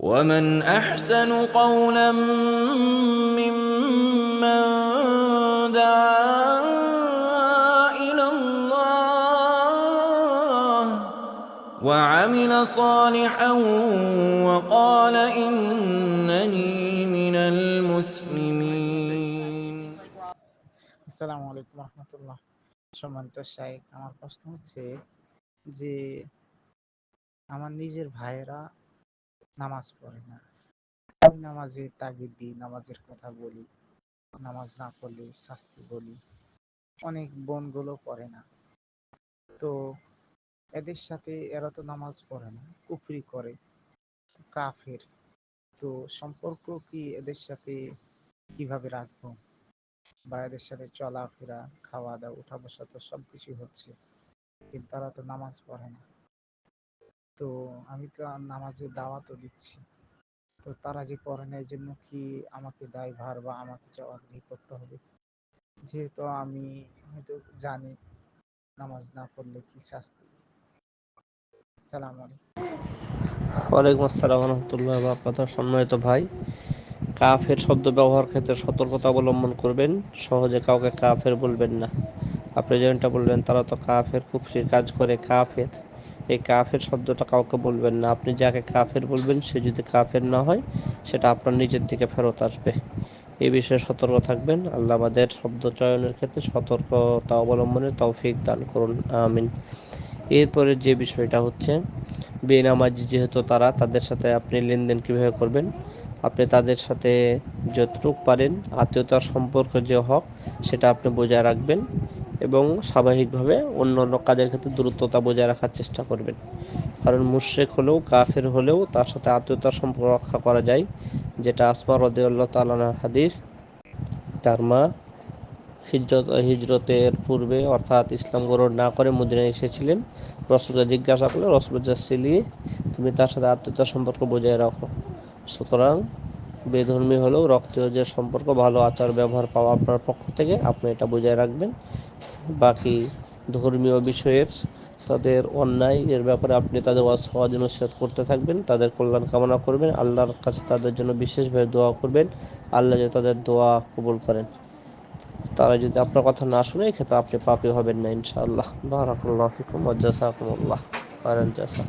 ومن احسن قولا ممن دعا الى الله وعمل صالحا وقال انني من المسلمين আসসালামু আলাইকুম রহমতুল্লাহ সম্মানিত শাইখ আমার প্রশ্ন হচ্ছে যে আমার নিজের ভাইয়েরা নামাজ পড়ে না। আমি নামাজে তাগিদ দিই, নামাজের কথা বলি, নামাজ না পড়লে শাস্তি বলি। অনেক বোনগুলো পড়ে না। তো এদের সাথে এরা তো নামাজ পড়ে না, কুফরি করে কাফের। তো সম্পর্ক কি এদের সাথে কীভাবে রাখব? বা এদের সাথে চলাফেরা খাওয়া দাওয়া উঠা বসা তো সবকিছু হচ্ছে, কিন্তু তারা তো নামাজ পড়ে না। তো আমি তো নামাজে দাওয়াতও দিচ্ছি। তো তারা যে পড়ে না এই জন্য কি আমাকে দায়ভার বা আমাকে জবাবদিহি করতে হবে? যেহেতু আমি হয়তো জানি নামাজ না পড়লে কি শাস্তি। ওয়ালাইকুম আসসালাম রহমতুল্লাহ কথা সম্মানিত ভাই, কাফের শব্দ ব্যবহার ক্ষেত্রে সতর্কতা অবলম্বন করবেন, সহজে কাউকে কাফের বলবেন না। আপনি যেমনটা বললেন, তারা তো কাফের, কুফরির কাজ করে কাফের। এই কাফের শব্দটা কাউকে বলবেন না। আপনি যাকে কাফের বলবেন, সে যদি কাফের না হয়, সেটা আপনার নিজের দিকে ফেরত আসবে। এই বিষয়ে সতর্ক থাকবেন। আল্লাহ আমাদের শব্দ চয়নের ক্ষেত্রে সতর্কতা অবলম্বনে তৌফিক দান করুন। আমিন। এরপরে যে বিষয়টা হচ্ছে, বেনামাজি যেহেতু তারা, তাদের সাথে আপনি লেনদেন কীভাবে করবেন? আপনি তাদের সাথে যতটুকু পারেন, আত্মীয়তার সম্পর্ক যে হক, সেটা আপনি বজায় রাখবেন। এবং স্বাভাবিকভাবে অন্য অন্য কাজের ক্ষেত্রে দূরত্বতা বজায় রাখার চেষ্টা করবেন। কারণ মুশ্রেক হলেও কাফের হলেও তার সাথে আত্মীয়তার সম্পর্ক রক্ষা করা যায়, যেটা আসমা রদিউল্লাহ তালানার হাদিস। তার মা হিজরত, হিজরতের পূর্বে অর্থাৎ ইসলাম গ্রহণ না করে মদিনায় এসেছিলেন। রসুলকে জিজ্ঞাসা করলে, রসুল জাসিলি তুমি তার সাথে আত্মীয়তার সম্পর্ক বজায় রাখো। সুতরাং বেধর্মী হলেও রক্তীয় যে সম্পর্ক, ভালো আচার, ব্যবহার পাওয়া আপনার পক্ষ থেকে, আপনি এটা বজায় রাখবেন। বাকি ধর্মীয় বিষয়ের তাদের অন্যায়, এর ব্যাপারে আপনি তাদের সহজ নসিহত করতে থাকবেন, তাদের কল্যাণ কামনা করবেন, আল্লাহর কাছে তাদের জন্য বিশেষভাবে দোয়া করবেন, আল্লাহ যে তাদের দোয়া কবুল করেন। তারা যদি আপনার কথা না শুনে, এক্ষেত্রে আপনি পাপি হবেন না, ইনশাআল্লাহ। বারাকাল্লাহ ফিকুম ওয়া জাযাকুমুল্লাহ। খায়রান জাযা